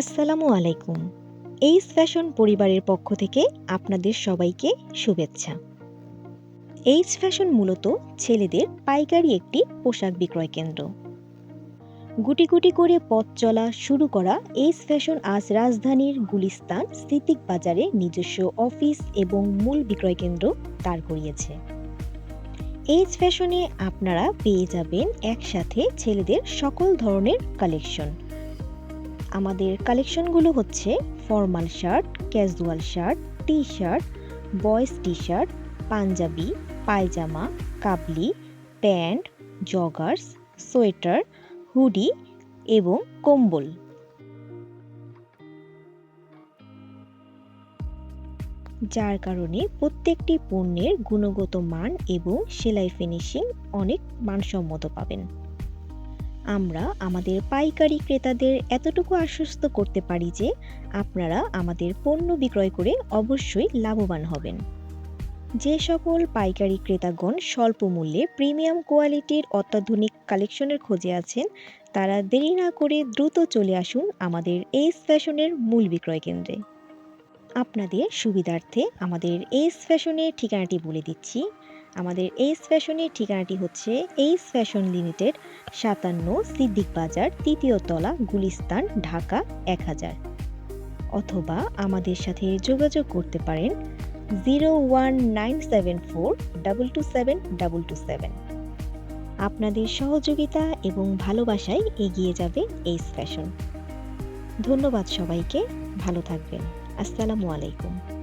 আসসালামু আলাইকুম। এইস ফ্যাশন পরিবারের পক্ষ থেকে আপনাদের সবাইকে শুভেচ্ছা। এইচ ফ্যাশন মূলত ছেলেদের পাইকারি একটি পোশাক বিক্রয় কেন্দ্র। গুটি গুটি করে পথ চলা শুরু করা এইচ ফ্যাশন আজ রাজধানীর গুলিস্তান স্থিতিক বাজারে নিজস্ব অফিস এবং মূল বিক্রয় কেন্দ্র দাঁড় করিয়েছে। এইচ ফ্যাশনে আপনারা পেয়ে যাবেন একসাথে ছেলেদের সকল ধরনের কালেকশন। আমাদের কালেকশনগুলো হচ্ছে formal shirt, casual shirt T shirt boys T shirt Punjabi, pyjama, কাবলি, প্যান্ট, জগার্স, সোয়েটার, হুডি এবং কম্বল। যার কারণে প্রত্যেকটি পণ্যের গুণগত মান এবং সেলাই ফিনিশিং অনেক মানসম্মত পাবেন। আমরা আমাদের পাইকারি ক্রেতাদের এতটুকু আশ্বস্ত করতে পারি যে আপনারা আমাদের পণ্য বিক্রয় করে অবশ্যই লাভবান হবেন। যে সকল পাইকারি ক্রেতাগণ স্বল্প মূল্যে প্রিমিয়াম কোয়ালিটির অত্যাধুনিক কালেকশনের খোঁজে আছেন, তারা দেরি না করে দ্রুত চলে আসুন আমাদের এস ফ্যাশনের মূল বিক্রয় কেন্দ্রে। আপনাদের সুবিধার্থে আমাদের এস ফ্যাশনের ঠিকানাটি বলে দিচ্ছি আমাদের এইস ফ্যাশনের ঠিকানাটি হচ্ছে এইস ফ্যাশন লিমিটেড সাতান্ন সিদ্দিক বাজার, তৃতীয় তলা, গুলিস্তান, ঢাকা, এক হাজার। অথবা আমাদের সাথে যোগাযোগ করতে পারেন zero one nine seven four double two seven double two seven. আপনাদের সহযোগিতা এবং ভালোবাসায় এগিয়ে যাবে এইস ফ্যাশন ধন্যবাদ সবাইকে, ভালো থাকবেন। আসসালামু আলাইকুম।